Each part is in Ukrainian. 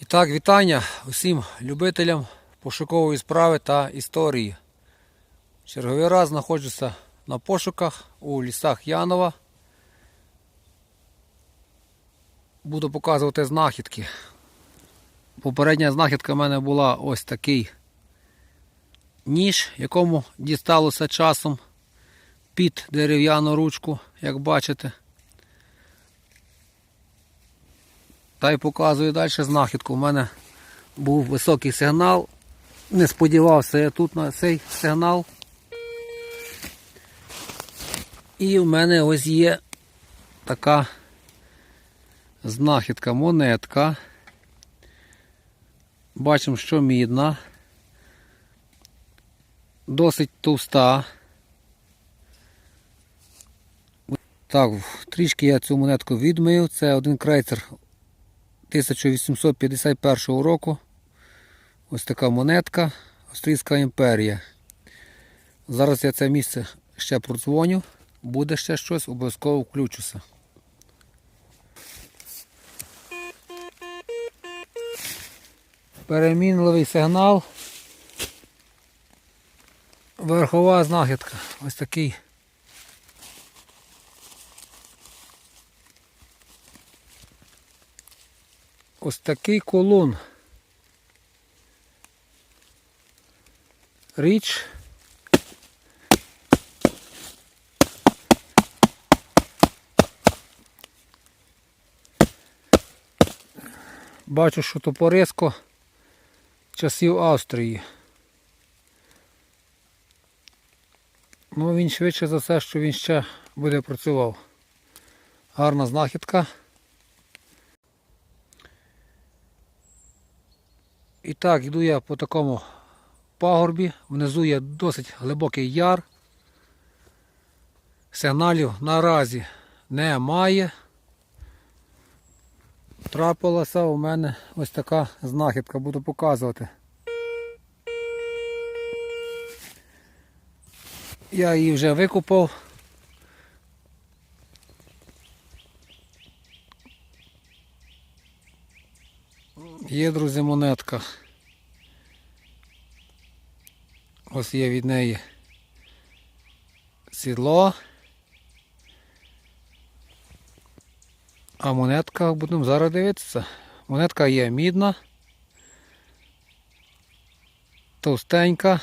І так, вітання усім любителям пошукової справи та історії. Черговий раз знаходжуся на пошуках у лісах Янова. Буду показувати знахідки. Попередня знахідка в мене була ось такий ніж, якому дісталося часом під дерев'яну ручку, як бачите. Та й показую далі знахідку. У мене був високий сигнал. Не сподівався я тут на цей сигнал. І в мене ось є така знахідка, монетка. Бачимо, що мідна. Досить товста. Так, трішки я цю монетку відмив. Це один крейцер 1851 року. Ось така монетка Австрійська імперія. Зараз я це місце ще продзвоню. Буде ще щось, обов'язково включуся. Перемінливий сигнал. Верхова знахідка. Ось такий. Ось такий колон. Річ. Бачу, що топориско часів Австрії. Ну він швидше за все, що він ще буде працював. Гарна знахідка. І так, йду я по такому пагорбі. Внизу є досить глибокий яр. Сигналів наразі немає. Трапилася у мене ось така знахідка, буду показувати. Я її вже викупав. Є, друзі, монетка. Ось є від неї сідло. А монетка будемо зараз дивитися. Монетка є мідна, товстенька.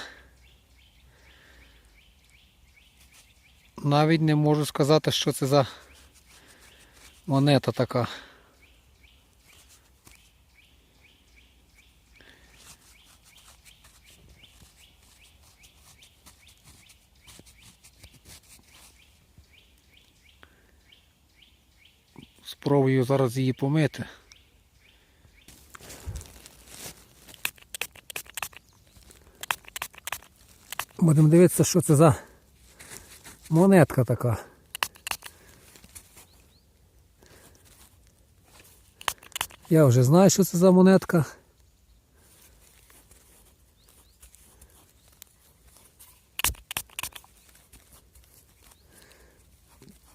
Навіть не можу сказати, що це за монета така. Спробую зараз її помити. Будемо дивитися, що це за монетка така. Я вже знаю, що це за монетка.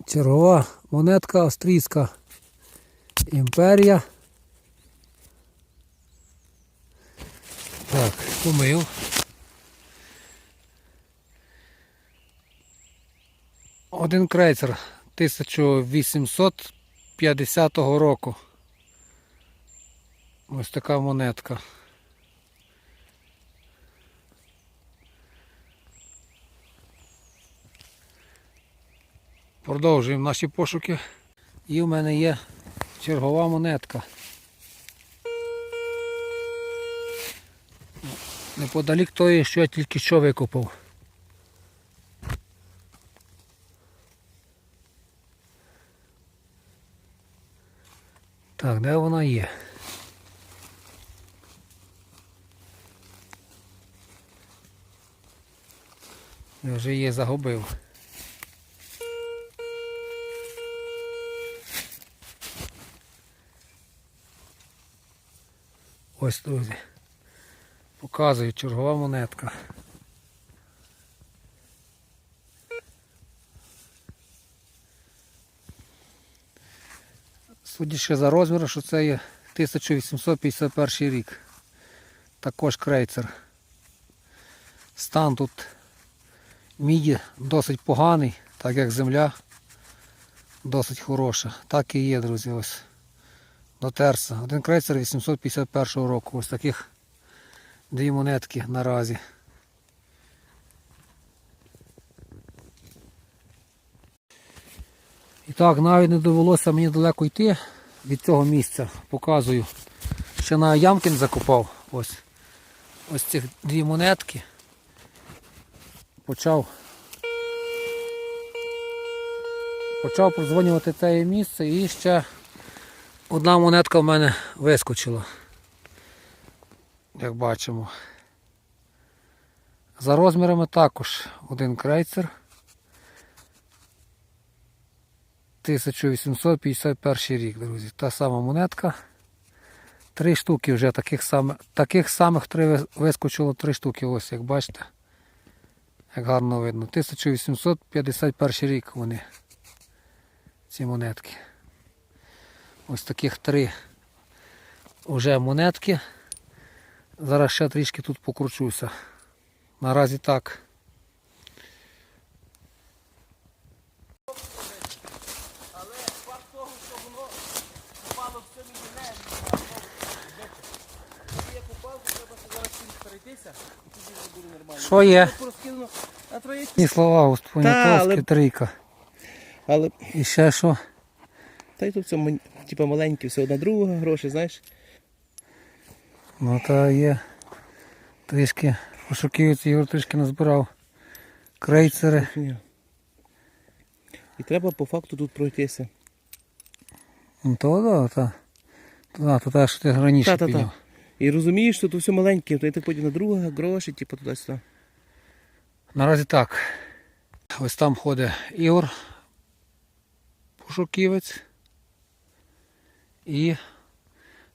Чергова монетка австрійська імперія. Так, помив. Один крейцер 1850 року. Ось така монетка. Продовжуємо наші пошуки. І в мене є чергова монетка. Неподалік тої, що я тільки що викупав. Так, де вона є? Я вже її загубив. Ось, друзі. Показую чергова монетка. Судячи за розміром, що це є 1851 рік. Також крейцер. Стан тут міді досить поганий, так як земля досить хороша. Так і є, друзі, ось. Дотерся. Один крейцер 851 року. Ось таких дві монетки наразі. І так, навіть не довелося мені далеко йти від цього місця. Показую. Ще на Ямкін закопав. Ось. Ось ці дві монетки. Почав. Почав продзвонювати це місце і ще одна монетка в мене вискочила. Як бачимо. За розмірами також один крейцер. 1851 рік, друзі. Та сама монетка. Три штуки вже таких самих, таких самих три вискочило три штуки, ось як бачите. Як гарно видно. 1851 рік вони. Ці монетки. Ось таких три вже монетки. Зараз ще трішки тут покручуся. Наразі так. Що є? Ні слова, але- трійка. Але І ще що? Та й тут все типа маленьке, все одна друга, гроші, знаєш. Ну та є. Трішки пошуківець Ігор трішки назбирав. Крейцери. І треба по факту тут пройтися. Ну то да, та. То, да, то те, що ти раніше Та-та-та. І розумієш, що тут все маленьке, то так потім на друга, гроші, типу туди-сюди. Наразі так. Ось там ходить Ігор Пошуківець. І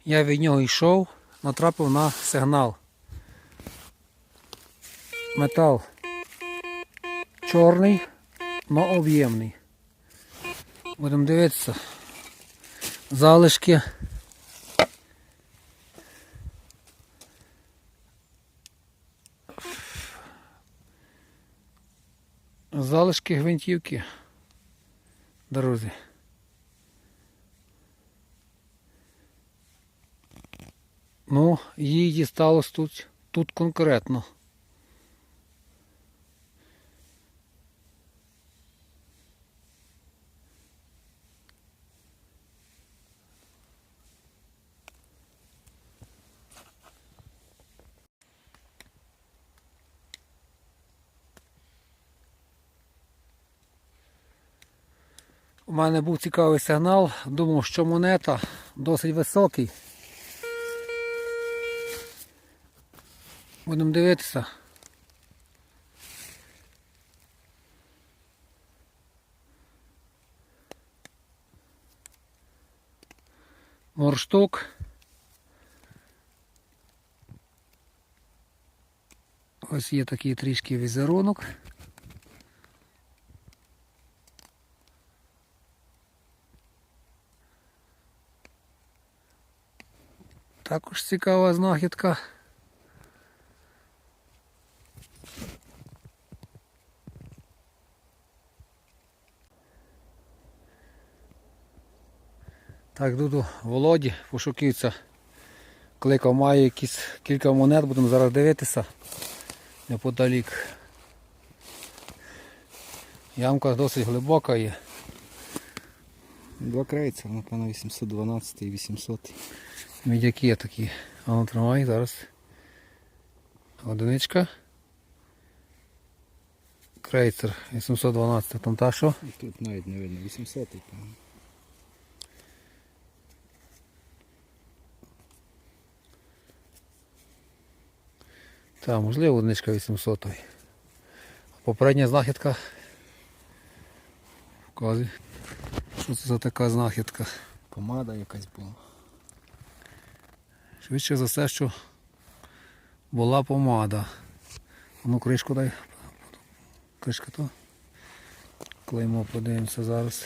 я від нього йшов, натрапив на сигнал. Метал чорний, но об'ємний. Будемо дивитися. Залишки. Залишки гвинтівки. Друзі. Ну, їй дісталось тут, тут конкретно. У мене був цікавий сигнал, думав, що монета досить високий. Будемо дивитися. Морштук. Ось є такий трішки візерунок. Також цікава знахідка. Так, Дуду Володі, пошуківця. Кликав, має якісь кілька монет, будемо зараз дивитися неподалік. Ямка досить глибока є. Два крейцера, напевно, 812 і 800. Мідяки такі. А ну тримай зараз. Одиничка. Крейцер 812, там та що? І Тут навіть не видно, 800, певно. Та, можливо, одиничка 800. Попередня знахідка. Вказуй. Що це за така знахідка? Помада якась була. Швидше за все, що була помада. Ну, кришку дай. Кришка то. Клеймо подивимося зараз.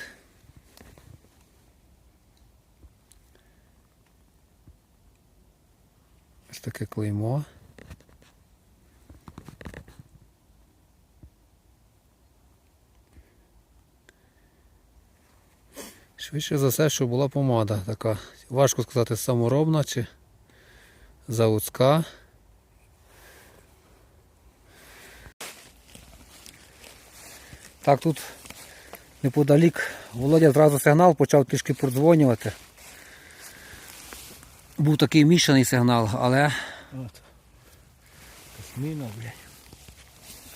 Ось таке клеймо. Швидше за все, що була помада така. Важко сказати, саморобна чи заводська. Так, тут неподалік Володя зразу сигнал почав трішки продзвонювати. Був такий мішаний сигнал, але, От. Косміна, блядь.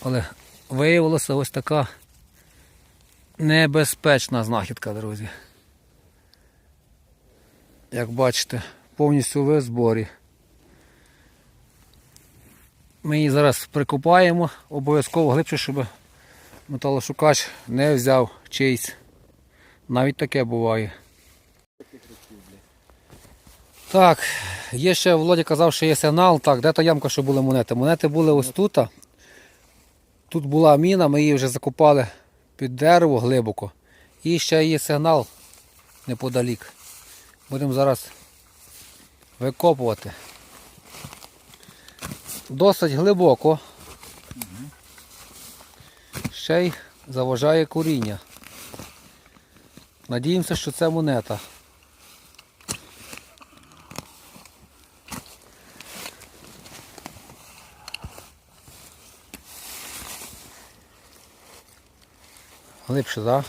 але виявилося ось така небезпечна знахідка, друзі. Як бачите, повністю в зборі. Ми її зараз прикопаємо, обов'язково глибше, щоб металошукач не взяв чийсь. Навіть таке буває. Так, є ще Володя казав, що є сигнал. Так, де та ямка, що були монети? Монети були ось тут. Тут була міна, ми її вже закопали під дерево глибоко. І ще є сигнал неподалік. Будемо зараз викопувати. Досить глибоко. Ще й заважає коріння. Надіємося, що це монета. Глибше, так?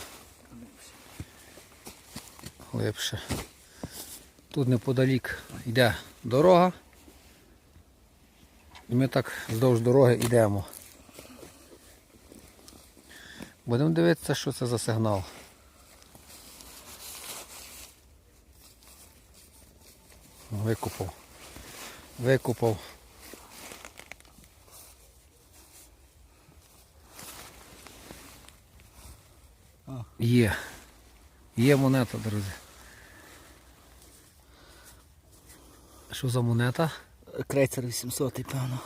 Глибше? Глибше. Тут неподалік йде дорога. І ми так вздовж дороги йдемо. Будемо дивитися, що це за сигнал. Викупав. Викупав. Є. Є монета, друзі. Що за монета? Крейцер 800, певно.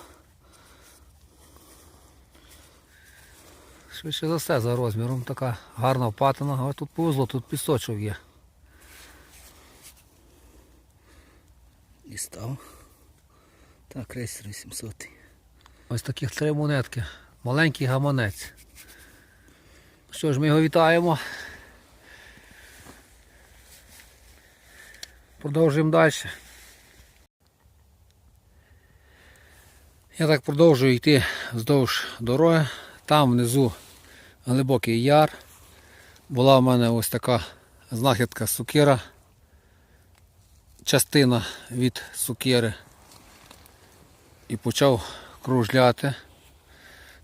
Швидше за все за розміром така гарна впатина, але тут повезло, тут пісочок є. І став. Так, крейсер 800. Ось таких три монетки. Маленький гаманець. Що ж, ми його вітаємо. Продовжуємо далі. Я так продовжую йти вздовж дороги. Там внизу глибокий яр. Була в мене ось така знахідка сукира. Частина від сукири. І почав кружляти.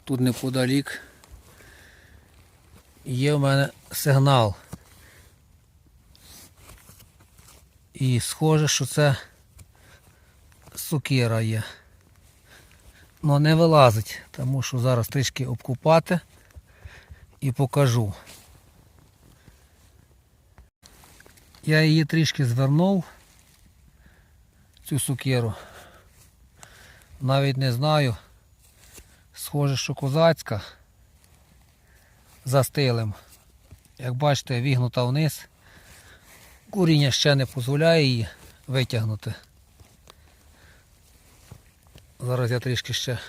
Тут неподалік. Є в мене сигнал. І схоже, що це сукира є. Ну не вилазить, тому що зараз трішки обкупати і покажу. Я її трішки звернув, цю сукеру. Навіть не знаю. Схоже, що козацька за стилем. Як бачите, вігнута вниз. Куріння ще не дозволяє її витягнути. Зараз я трішки ще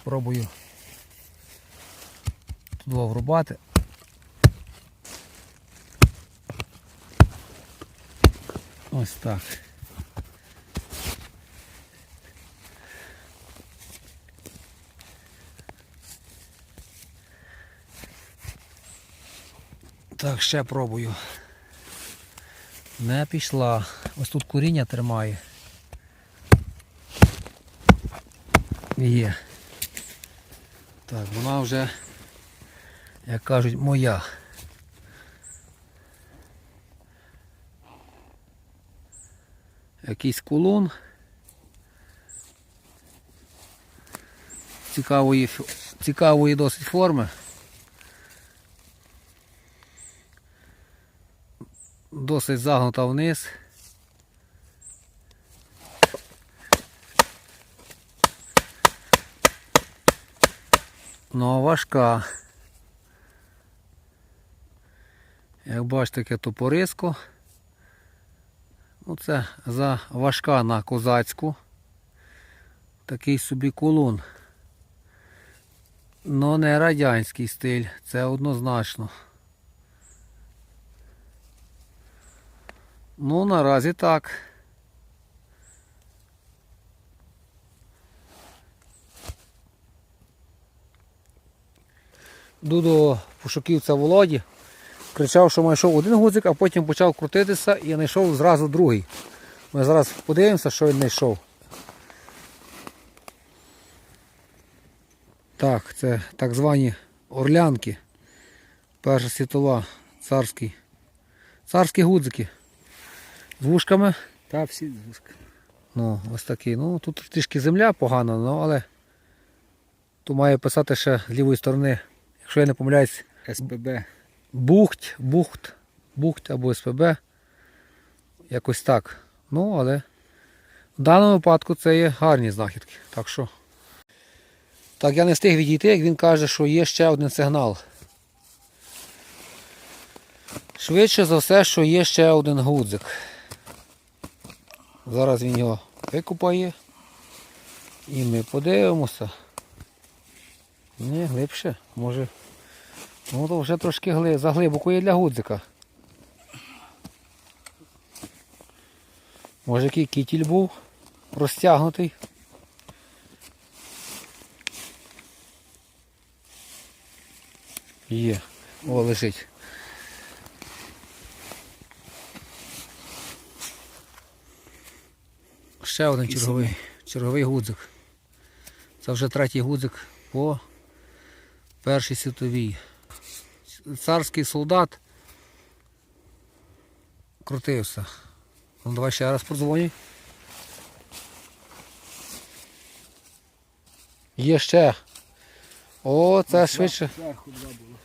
спробую тут врубати. Ось так. Так, ще пробую. Не пішла. Ось тут коріння тримає. Є. Так, вона вже, як кажуть, моя. Якийсь кулон. Цікавої, цікавої досить форми. Досить загнута вниз. Ну, важка. Як бачите, таке топориско. Ну, це за важка на козацьку. Такий собі кулун. Но не радянський стиль, це однозначно. Ну, наразі так. Йду до пошуківця Володі. Кричав, що знайшов один гудзик, а потім почав крутитися і знайшов зразу другий. Ми зараз подивимося, що він знайшов. Так, це так звані орлянки. Перша світова, царський. Царські гудзики. З вушками. Та всі звуски. Ну, ось такий. Ну, тут трішки земля погана, ну, але тут має писати ще з лівої сторони, якщо я не помиляюсь, СПБ. бухт, бухт, бухт або СПБ. Якось так. Ну, але в даному випадку це є гарні знахідки. Так що. Так, я не встиг відійти, як він каже, що є ще один сигнал. Швидше за все, що є ще один гудзик. Зараз він його викупає. І ми подивимося. Ні, глибше, може. Ну то вже трошки гли... заглибоко є для гудзика. Може який кітіль був розтягнутий. Є. О, лежить. Ще один черговий, черговий гудзик. Це вже третій гудзик по Першій світовій. Царський солдат крутився. Ну давай ще раз подзвоню. Є ще. О, це швидше. Два було.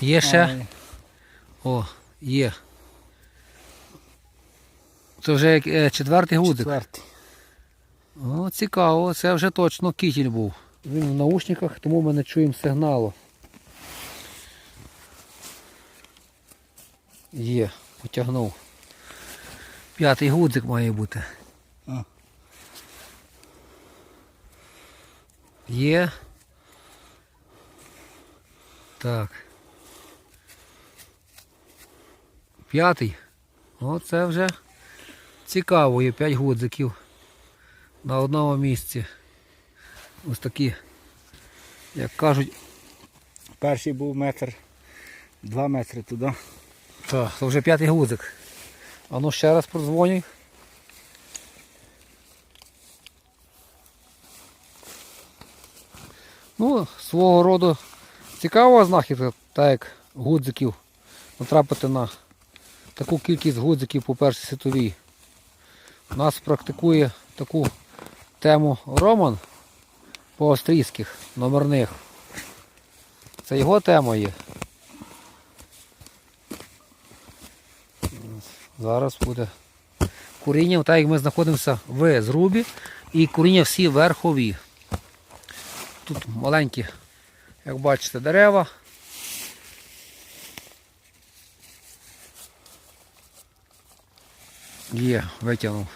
Є ще. О, є. Це вже як, е, четвертий гудзик. Четвертий. О, цікаво, це вже точно кітіль був. Він в наушниках, тому ми не чуємо сигналу. Є, потягнув. П'ятий гудзик має бути. А. Є. Так. П'ятий. О, це вже цікаво, є 5 гудзиків на одному місці. Ось такі, як кажуть, Перший був метр, два метри туди. так, це вже п'ятий гудзик. А ну ще раз продзвонюй. Ну, свого роду цікава знахідка, так як гудзиків натрапити на таку кількість гудзиків по першій світовій. У нас практикує таку тему Роман по австрійських номерних. Це його тема є. Зараз буде куріння, так як ми знаходимося в зрубі, і куріння всі верхові. Тут маленькі, як бачите, дерева. Є, витягнув.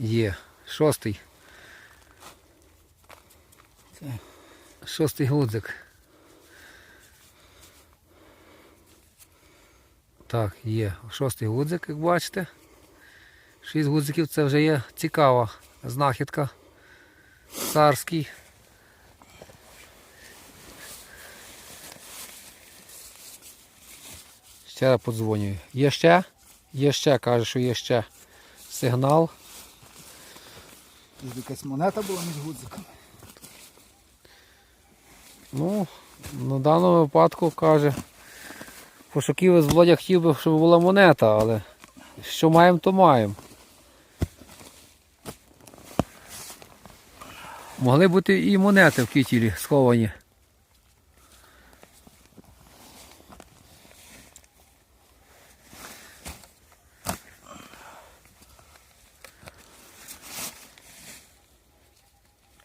Є. Шостий. Це. Шостий гудзик. Так, є. Шостий гудзик, як бачите. Шість гудзиків це вже є цікава знахідка. Царський. Ще подзвонюю. Є ще? Є ще, каже, що є ще сигнал. Тут якась монета була між гудзиками. Ну, на даному випадку каже, пошуків з Володя хотів би, щоб була монета, але що маємо, то маємо. Могли бути і монети в кітілі сховані.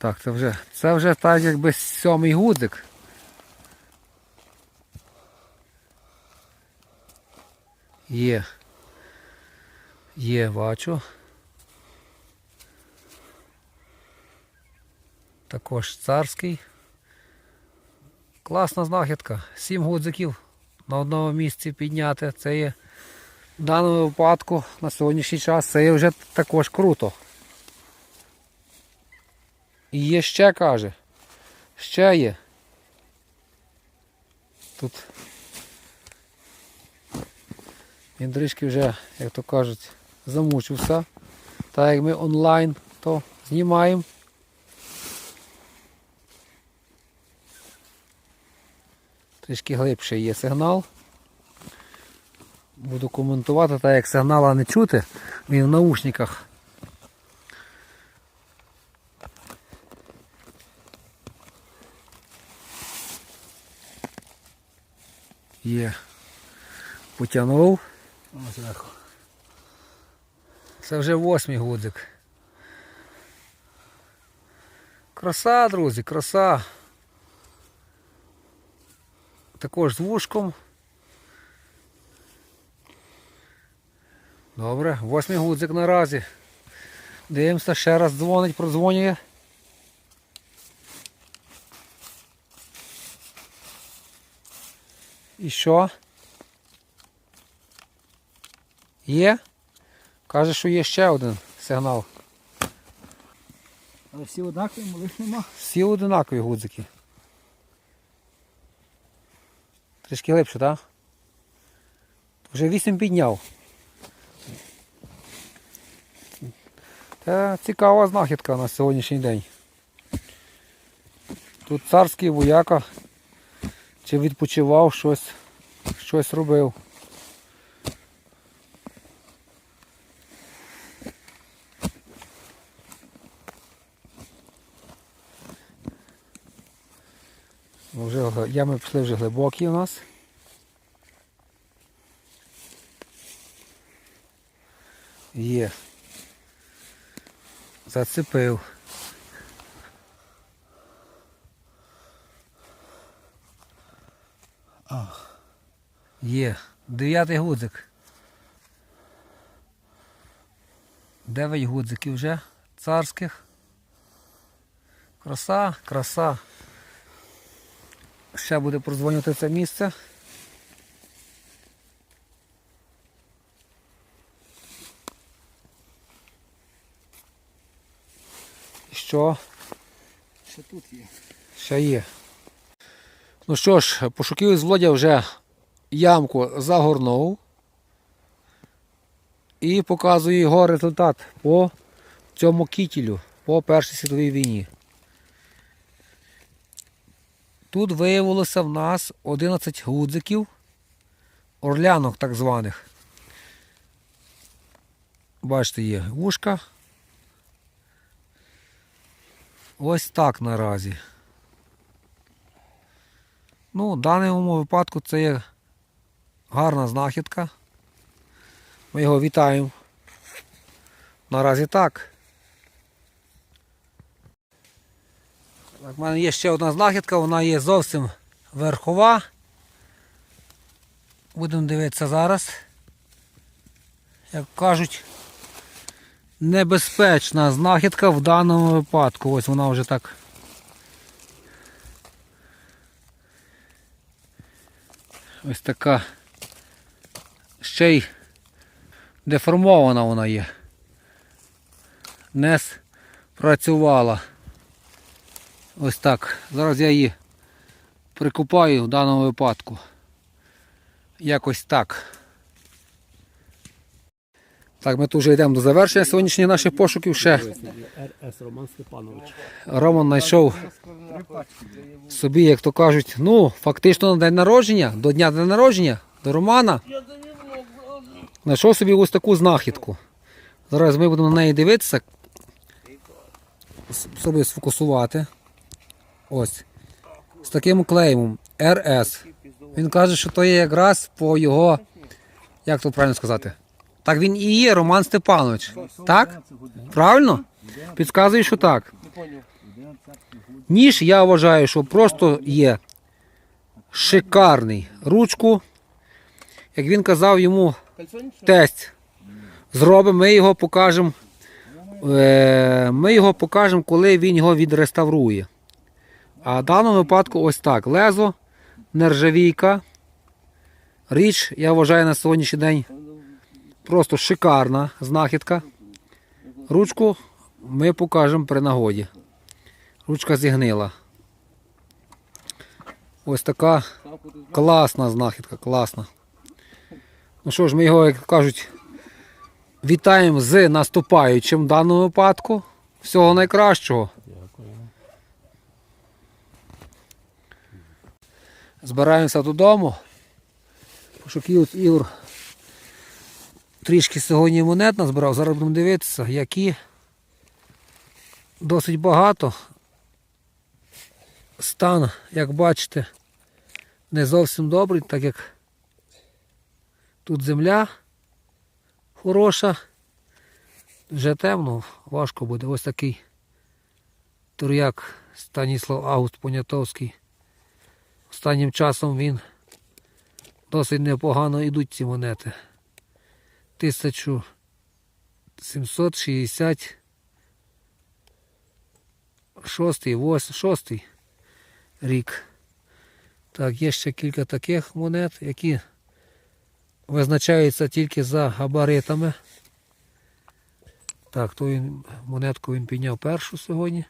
Так, це вже, це вже так якби сьомий гудзик. Є. Є, бачу. Також царський. Класна знахідка. Сім гудзиків на одному місці підняти. Це є в даному випадку на сьогоднішній час це є вже також круто. І є ще каже. Ще є. Тут він трішки вже, як то кажуть, замучився. Так як ми онлайн то знімаємо. Трішки глибше є сигнал. Буду коментувати, так як сигнала не чути, він в наушниках. Є. Потягнув. Ось. Це вже восьмий гудзик. Краса, друзі, краса. Також з вушком. Добре, восьмий гудзик наразі. Дивимося, ще раз дзвонить, продзвонює. І що? Є? Каже, що є ще один сигнал. Але всі однакові, малих нема. Всі одинакові гудзики. Трішки глибше, так? Вже вісім підняв. Це цікава знахідка на сьогоднішній день. Тут царський вояка чи відпочивав щось, щось робив. Ну, Вже ями пішли вже глибокі у нас. Є. Зацепив. Є. Дев'ятий гудзик. Дев'ять гудзиків вже царських. Краса, краса. Ще буде прозвонювати це місце. Що? Ще тут є. Ще є. Ну що ж, пошуків з Володя вже ямку загорнув. І показую його результат по цьому кітілю, по Першій світовій війні. Тут виявилося в нас 11 гудзиків, орлянок так званих. Бачите, є вушка. Ось так наразі. Ну, в даному випадку це є гарна знахідка. Ми його вітаємо. Наразі так. Так, в мене є ще одна знахідка, вона є зовсім верхова. Будемо дивитися зараз. Як кажуть, небезпечна знахідка в даному випадку. Ось вона вже так. Ось така. Ще й деформована вона є. Не спрацювала. Ось так. Зараз я її прикупаю в даному випадку. Якось так. Так, ми тут вже йдемо до завершення сьогоднішніх наших пошуків. Ще Роман знайшов собі, як то кажуть, ну, фактично на день народження, до дня дня народження, до Романа. Знайшов собі ось таку знахідку. Зараз ми будемо на неї дивитися. Собі сфокусувати. Ось. З таким клеймом РС. Він каже, що то є якраз по його. Як тут правильно сказати? Так він і є Роман Степанович. Так? Правильно? Підказую, що так. Ніж я вважаю, що просто є шикарний. Ручку як він казав йому тесть. Зробимо, ми його покажемо. Е, Ми його покажемо, коли він його відреставрує. А в даному випадку ось так. Лезо, нержавійка. Річ, я вважаю, на сьогоднішній день просто шикарна знахідка. Ручку ми покажемо при нагоді. Ручка зігнила. Ось така класна знахідка, класна. Ну що ж, ми його, як кажуть, вітаємо з наступаючим в даному випадку. Всього найкращого. Дякую. Збираємося додому. Пошуків Ігор трішки сьогодні монет назбирав. Зараз будемо дивитися, які досить багато. Стан, як бачите, не зовсім добрий, так як тут земля хороша. Вже темно, важко буде. Ось такий тур'як Станіслав Август Понятовський. Останнім часом він досить непогано йдуть ці монети. 1760 шостий, рік. Так, є ще кілька таких монет, які визначаються тільки за габаритами. Так, то він монетку він підняв першу сьогодні.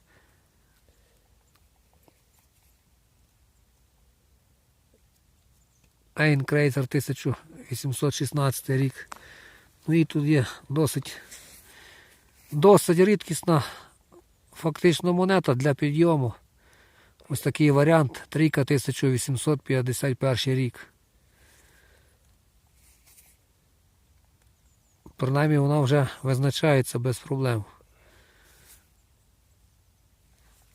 Айнкрейзер 1816 рік. Ну і тут є досить, досить рідкісна фактично монета для підйому. Ось такий варіант. Трійка 1851 рік. Принаймні вона вже визначається без проблем.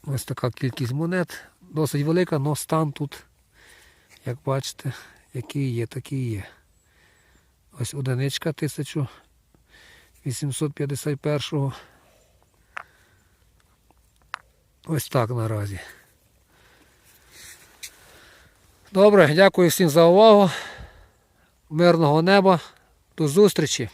Ось така кількість монет. Досить велика, але стан тут, як бачите, який є, такий є. Ось одиничка 1851-го. Ось так наразі. Добре, дякую всім за увагу. Мирного неба. До зустрічі!